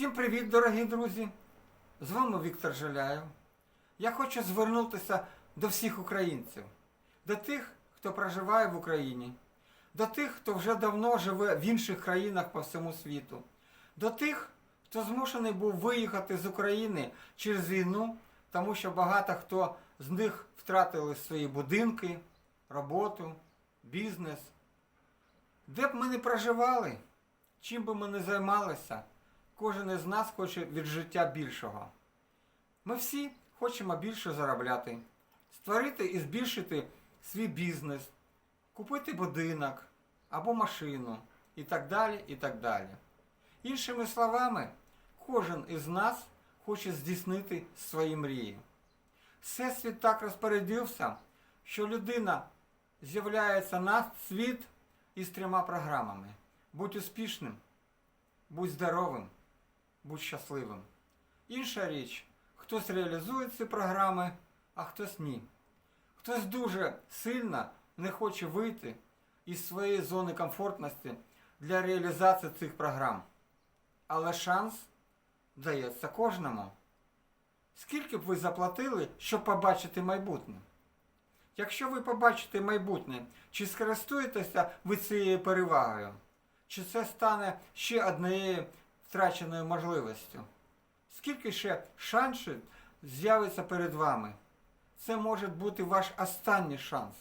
Всім привіт, дорогі друзі! З вами Віктор Жиляєв. Я хочу звернутися до всіх українців, до тих, хто проживає в Україні, до тих, хто вже давно живе в інших країнах по всьому світу, до тих, хто змушений був виїхати з України через війну, тому що багато хто з них втратили свої будинки, роботу, бізнес. Де б ми не проживали, чим би ми не займалися, кожен із нас хоче від життя більшого. Ми всі хочемо більше заробляти, створити і збільшити свій бізнес, купити будинок або машину і так далі. і так далі. Іншими словами, кожен із нас хоче здійснити свої мрії. Всесвіт так розпорядився, що людина з'являється на світ із трьома програмами. Будь успішним, будь здоровим, будь щасливим. Інша річ, хтось реалізує ці програми, а хтось ні. Хтось дуже сильно не хоче вийти із своєї зони комфортності для реалізації цих програм. Але шанс дається кожному. Скільки б ви заплатили, щоб побачити майбутнє? Якщо ви побачите майбутнє, чи скористуєтеся ви цією перевагою? Чи це стане ще однією втраченою можливістю? Скільки ще шансів з'явиться перед вами? Це може бути ваш останній шанс.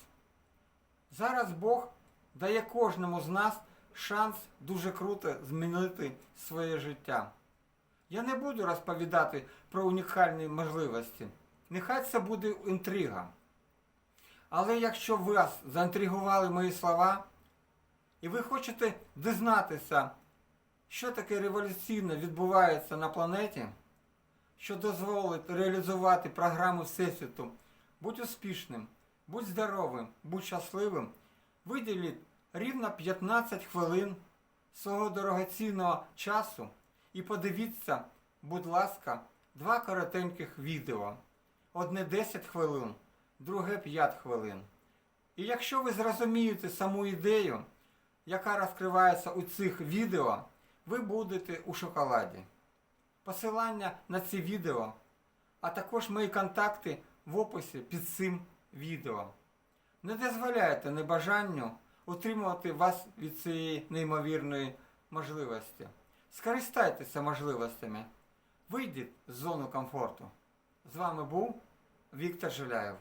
Зараз Бог дає кожному з нас шанс дуже круто змінити своє життя. Я не буду розповідати про унікальні можливості. Нехай це буде інтрига. Але якщо вас заінтригували мої слова, і ви хочете дізнатися, що таке революційне відбувається на планеті, що дозволить реалізувати програму Всесвіту, будь успішним, будь здоровим, будь щасливим, виділіть рівно 15 хвилин свого дорогоцінного часу і подивіться, будь ласка, два коротеньких відео. Одне 10 хвилин, друге 5 хвилин. І якщо ви зрозумієте саму ідею, яка розкривається у цих відео, ви будете у шоколаді. Посилання на ці відео, а також мої контакти в описі під цим відео. Не дозволяйте небажанню утримувати вас від цієї неймовірної можливості. Скористайтеся можливостями. Вийдіть з зони комфорту. З вами був Віктор Жиляєв.